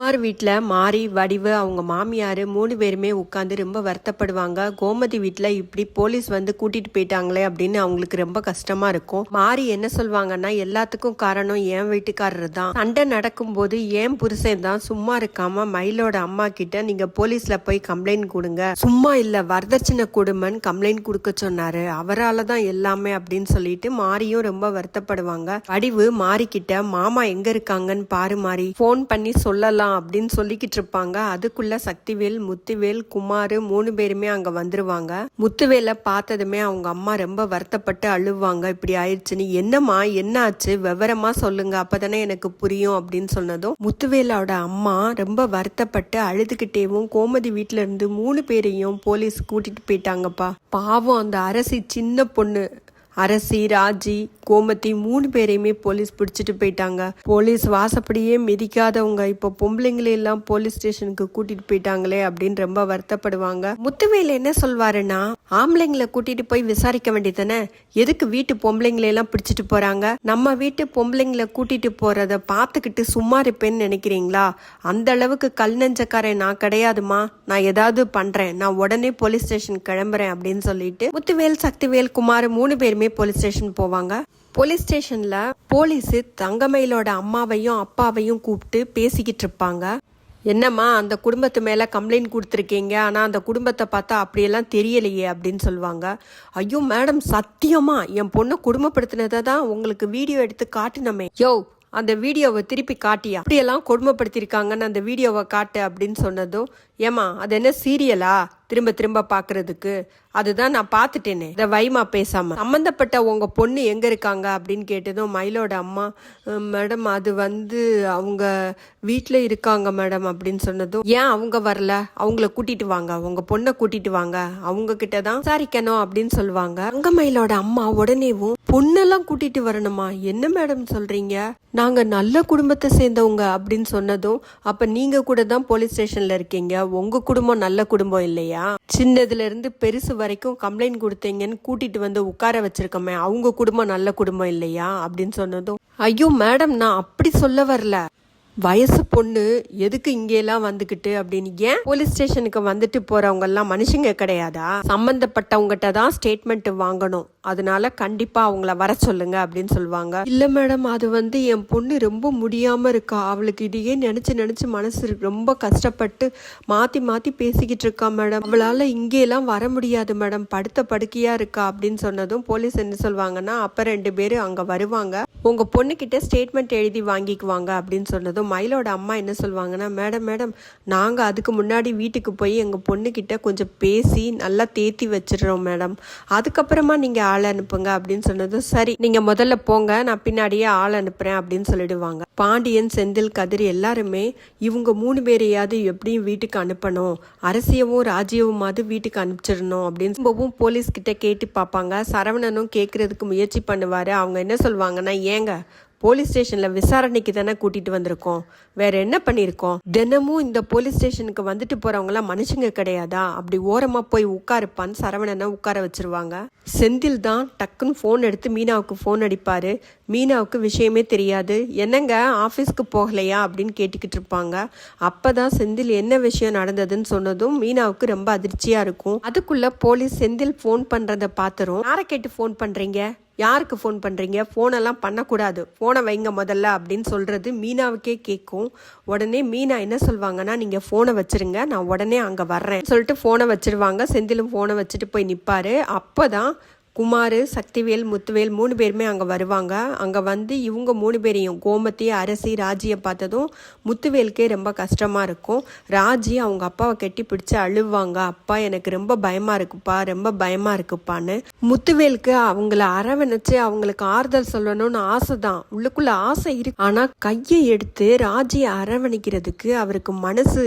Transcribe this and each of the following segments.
குமார் வீட்டில் மாரி வடிவு அவங்க மாமியார் மூணு பேருமே உட்காந்து ரொம்ப வருத்தப்படுவாங்க. கோமதி வீட்டில் இப்படி போலீஸ் வந்து கூட்டிட்டு போயிட்டாங்களே அப்படின்னு அவங்களுக்கு ரொம்ப கஷ்டமா இருக்கும். மாரி என்ன சொல்வாங்கன்னா எல்லாத்துக்கும் காரணம் என் வீட்டுக்காரர் தான். சண்டை நடக்கும்போது ஏன் புருஷன் தான் சும்மா இருக்காம மயிலோட அம்மா கிட்ட நீங்க போலீஸ்ல போய் கம்ப்ளைண்ட் கொடுங்க. சும்மா இல்ல வரதட்சணை கொடுமன் கம்ப்ளைண்ட் கொடுக்க சொன்னாரு. அவரால் தான் எல்லாமே அப்படின்னு சொல்லிட்டு மாரியும் ரொம்ப வருத்தப்படுவாங்க. வடிவு மாரி கிட்ட மாமா எங்க இருக்காங்கன்னு பாரு மாரி ஃபோன் பண்ணி சொல்லலாம். அப்படின்னு சொல்லிக்கிட்டு இருப்பாங்க. அதுக்குள்ள சக்திவேல் முத்துவேல் குமார் மூணு பேருமே அங்க வந்துருவாங்க. முத்துவேலை பார்த்ததுமே அவங்க அம்மா ரொம்ப வருத்தப்பட்டு அழுவாங்க. இப்படி ஆயிடுச்சுன்னு என்னம்மா என்ன ஆச்சு விவரமா சொல்லுங்க. அப்பதானே எனக்கு புரியும் அப்படின்னு சொன்னதும் முத்துவேலோட அம்மா ரொம்ப வருத்தப்பட்டு அழுதுகிட்டேவும் கோமதி வீட்டுல இருந்து மூணு பேரையும் போலீஸ் கூட்டிட்டு போயிட்டாங்கப்பா. பாவம் அந்த அரசி சின்ன பொண்ணு. அரசி ராஜி கோமதி மூணு பேரையுமே போலீஸ் பிடிச்சிட்டு போயிட்டாங்க. போலீஸ் வாசப்படியே மிதிக்காதவங்க இப்போ பொம்பளைங்களை எல்லாம் போலீஸ் ஸ்டேஷனுக்கு கூட்டிட்டு போயிட்டாங்களே அப்படின்னு ரொம்ப வருத்தப்படுவாங்க. முத்துவேல் என்ன சொல்வாருன்னா ஆம்பளைங்களை கூட்டிட்டு போய் விசாரிக்க வேண்டியதானே எதுக்கு வீட்டு பொம்பளைங்களை எல்லாம் பிடிச்சிட்டு போறாங்க? நம்ம வீட்டு பொம்பளைங்களை கூட்டிட்டு போறத பார்த்துக்கிட்டு சும்மா இருப்பேன்னு நினைக்கிறீங்களா? அந்த அளவுக்கு கல் நெஞ்சக்காரன் நான் கிடையாதுமா நான் ஏதாவது பண்றேன். நான் உடனே போலீஸ் ஸ்டேஷன் கிளம்புறேன் அப்படின்னு சொல்லிட்டு முத்துவேல் சக்திவேல் குமார் மூணு பேருமே போலீஸ் ஸ்டேஷன் போவாங்க. போலீஸ் ஸ்டேஷன்ல போலீஸ் தங்கமயிலோட அம்மாவையும் அப்பாவையும் கூப்பிட்டு பேசிக்கிட்டு இருப்பாங்க. என்னம்மா அந்த குடும்பத்து மேலே கம்ப்ளைண்ட் கொடுத்துருக்கீங்க. ஆனால் அந்த குடும்பத்தை பார்த்தா அப்படியெல்லாம் தெரியலையே அப்படின்னு சொல்லுவாங்க. ஐயோ மேடம் சத்தியமா? என் பொண்ணை குடும்பப்படுத்தினதை தான் உங்களுக்கு வீடியோ எடுத்து காட்டினமே. யோ அந்த வீடியோவை திருப்பி காட்டியா? அப்படியெல்லாம் கொடுமைப்படுத்தியிருக்காங்கன்னு அந்த வீடியோவை காட்டு அப்படின்னு சொன்னதும் ஏமா அது என்ன சீரியலா திரும்ப திரும்ப பாக்குறதுக்கு. அதுதான் நான் பார்த்துட்டேனே. இதை வைமா பேசாம. சம்மந்தப்பட்ட உங்க பொண்ணு எங்க இருக்காங்க அப்படின்னு கேட்டதும் மயிலோட அம்மா மேடம் அது வந்து அவங்க வீட்டில் இருக்காங்க மேடம் அப்படின்னு சொன்னதும் ஏன் அவங்க வரல? அவங்கள கூட்டிட்டு வாங்க. உங்க பொண்ணை கூட்டிட்டு வாங்க. அவங்க கிட்ட தான் விசாரிக்கணும் அப்படின்னு சொல்லுவாங்க. தங்கமயிலோட அம்மா உடனேவும் பொண்ணெல்லாம் கூட்டிட்டு வரணுமா? என்ன மேடம் சொல்றீங்க? நாங்க நல்ல குடும்பத்தை சேர்ந்தவங்க அப்படின்னு சொன்னதும் அப்ப நீங்க கூட தான் போலீஸ் ஸ்டேஷன்ல இருக்கீங்க. உங்க குடும்பம் நல்ல குடும்பம் இல்லையா? சின்னதுல இருந்து பெருசு வரைக்கும் கம்ப்ளைண்ட் கொடுத்தீங்கன்னு கூட்டிட்டு வந்து உட்கார வச்சிருக்கோமே அவங்க குடும்பம் நல்ல குடும்பம் இல்லையா? அப்படின்னு சொன்னதும் ஐயோ மேடம் நான் அப்படி சொல்ல வரல. வயசு பொண்ணு எதுக்கு இங்கெல்லாம் வந்துகிட்டு அப்படின்னு ஏன் போலீஸ் ஸ்டேஷனுக்கு வந்துட்டு போறவங்க எல்லாம் மனுஷங்க கிடையாதா? சம்பந்தப்பட்டவங்ககிட்ட தான் ஸ்டேட்மெண்ட் வாங்கணும். அதனால கண்டிப்பா அவங்கள வர சொல்லுங்க அப்படின்னு சொல்லுவாங்க. இல்ல மேடம் அது வந்து என் பொண்ணு ரொம்ப முடியாம இருக்கா. அவளுக்கு இதையே நினைச்சு நினைச்சு மனசு ரொம்ப கஷ்டப்பட்டு மாத்தி மாத்தி பேசிக்கிட்டு இருக்கா மேடம் அவளால இங்கெல்லாம் வர முடியாது மேடம் படுத்த படுக்கையா இருக்கா அப்படின்னு சொன்னதும் போலீஸ் என்ன சொல்லுவாங்கன்னா அப்ப ரெண்டு பேரும் அங்க வருவாங்க. உங்க பொண்ணு கிட்ட ஸ்டேட்மெண்ட் எழுதி வாங்கிக்குவாங்க அப்படின்னு சொன்னதும் மயிலோட அம்மா என்ன சொல்லுவாங்கன்னா மேடம் மேடம் நாங்கள் அதுக்கு முன்னாடி வீட்டுக்கு போய் எங்கள் பொண்ணுக்கிட்ட கொஞ்சம் பேசி நல்லா தேத்தி வச்சிடுறோம் மேடம். அதுக்கப்புறமா நீங்கள் ஆள் அனுப்புங்க அப்படின்னு சொன்னதும் சரி நீங்கள் முதல்ல போங்க நான் பின்னாடியே ஆள் அனுப்புகிறேன் அப்படின்னு சொல்லிடுவாங்க. பாண்டியன் செந்தில் கதிர் எல்லாருமே இவங்க மூணு பேரையாவது எப்படியும் வீட்டுக்கு அனுப்பணும். அரசியவும் ராஜ்யவுமாவது வீட்டுக்கு அனுப்பிச்சிடணும் அப்படின்னு ரொம்பவும் போலீஸ்கிட்ட கேட்டு பார்ப்பாங்க. சரவணனும் கேட்கறதுக்கு முயற்சி பண்ணுவார். அவங்க என்ன சொல்லுவாங்கன்னா ஏங்க போலீஸ் ஸ்டேஷனில் விசாரணைக்கு தானே கூட்டிகிட்டு வந்திருக்கோம். வேற என்ன பண்ணியிருக்கோம் தினமும் இந்த போலீஸ் ஸ்டேஷனுக்கு வந்துட்டு போகிறவங்களாம் மனுஷங்க கிடையாதா? அப்படி ஓரமாக போய் உட்காருப்பான்னு சரவணனை உட்கார வச்சுருவாங்க. செந்தில் தான் டக்குன்னு ஃபோன் எடுத்து மீனாவுக்கு ஃபோன் அடிப்பார். மீனாவுக்கு விஷயமே தெரியாது. என்னங்க ஆஃபீஸ்க்கு போகலையா? அப்படின்னு கேட்டுக்கிட்டு இருப்பாங்க. அப்போ தான் செந்தில் என்ன விஷயம் நடந்ததுன்னு சொன்னதும் மீனாவுக்கு ரொம்ப அதிர்ச்சியாக இருக்கும். அதுக்குள்ளே போலீஸ் செந்தில் ஃபோன் பண்ணுறதை பார்த்துரும். யாரை கேட்டு ஃபோன் பண்ணுறீங்க யாருக்கு ஃபோன் பண்ணுறீங்க ஃபோனெல்லாம் பண்ணக்கூடாது. ஃபோனை வைங்க முதல்ல அப்படின்னு சொல்கிறது மீனாவுக்கே கேட்கும் உடனே மீனா என்ன சொல்வாங்கன்னா நீங்கள் ஃபோனை வச்சுருங்க நான் உடனே அங்கே வர்றேன். சொல்லிட்டு ஃபோனை வச்சிருவாங்க. செந்திலும் ஃபோனை வச்சுட்டு போய் நிற்பாரு அப்போ தான் குமார் சக்திவேல் முத்துவேல் மூணு பேருமே அங்கே வருவாங்க. அங்கே வந்து இவங்க மூணு பேரையும் கோமதி அரசி ராஜியை பார்த்ததும் முத்துவேலுக்கே ரொம்ப கஷ்டமாக இருக்கும். ராஜி அவங்க அப்பாவை கட்டி பிடிச்சி அழுவாங்க. அப்பா எனக்கு ரொம்ப பயமாக இருக்குப்பா ரொம்ப பயமாக இருக்குப்பான்னு. முத்துவேலுக்கு அவங்கள அரவணைச்சு அவங்களுக்கு ஆறுதல் சொல்லணும்னு ஆசை தான் உள்ளுக்குள்ளே ஆசை இருக்கு. ஆனால் கையை எடுத்து ராஜியை அரவணைக்கிறதுக்கு அவருக்கு மனசு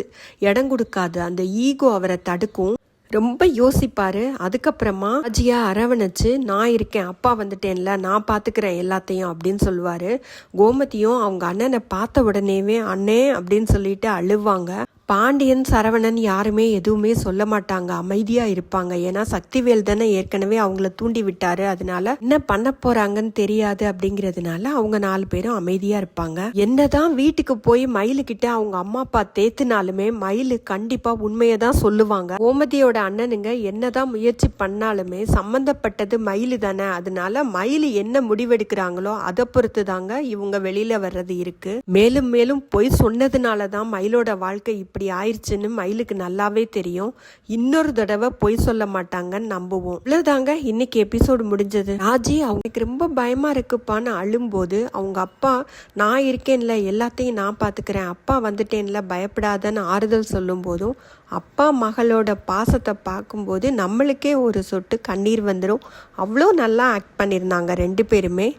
இடம் கொடுக்காது. அந்த ஈகோ அவரை தடுக்கும். ரொம்ப யோசிப்பாரு. அதுக்கப்புறமா அஜியா அரவணைச்சு நான் இருக்கேன் அப்பா வந்துட்டேன்ல நான் பார்த்துக்கிறேன் எல்லாத்தையும் அப்படின்னு சொல்லுவாரு. கோமதியும் அவங்க அண்ணனை பார்த்த உடனேவே அண்ணே அப்படின்னு சொல்லிட்டு அழுவாங்க. பாண்டியன் சரவணன் யாருமே எதுவுமே சொல்ல மாட்டாங்க. அமைதியா இருப்பாங்க. ஏன்னா சக்திவேல் தானே ஏற்கனவே அவங்கள தூண்டி விட்டாரு. அதனால என்ன பண்ண போறாங்கன்னு தெரியாது அப்படிங்கறதுனால அவங்க நாலு பேரும் அமைதியா இருப்பாங்க. என்னதான் வீட்டுக்கு போய் மயிலுக்கிட்ட அவங்க அம்மா அப்பா தேத்துனாலுமே மயிலு கண்டிப்பா உண்மையை தான் சொல்லுவாங்க. கோமதியோட அண்ணனுங்க என்னதான் முயற்சி பண்ணாலுமே சம்பந்தப்பட்டது மயிலு தானே. அதனால மயிலு என்ன முடிவெடுக்கிறாங்களோ அதை பொறுத்து தாங்க இவங்க வெளியில வர்றது இருக்கு. மேலும் மேலும் பொய் சொன்னதுனால தான் மயிலோட வாழ்க்கை இப்படி ஆயிடுச்சுன்னு மயிலுக்கு நல்லாவே தெரியும். இன்னொரு தடவை பொய் சொல்ல மாட்டாங்கன்னு நம்புவோம். இவ்வளவுதாங்க இன்னைக்கு எபிசோடு முடிஞ்சது. ராஜி அவங்களுக்கு ரொம்ப பயமா இருக்குப்பான்னு அழும்போது அவங்க அப்பா நான் இருக்கேன்ல எல்லாத்தையும் நான் பார்த்துக்கிறேன் அப்பா வந்துட்டேன்ல பயப்படாதன்னு ஆறுதல் சொல்லும் போதும் அப்பா மகளோட பாசத்தை பார்க்கும்போது நம்மளுக்கே ஒரு சொட்டு கண்ணீர் வந்துடும் அவ்வளோ நல்லா ஆக்ட் பண்ணியிருந்தாங்க ரெண்டு பேருமே.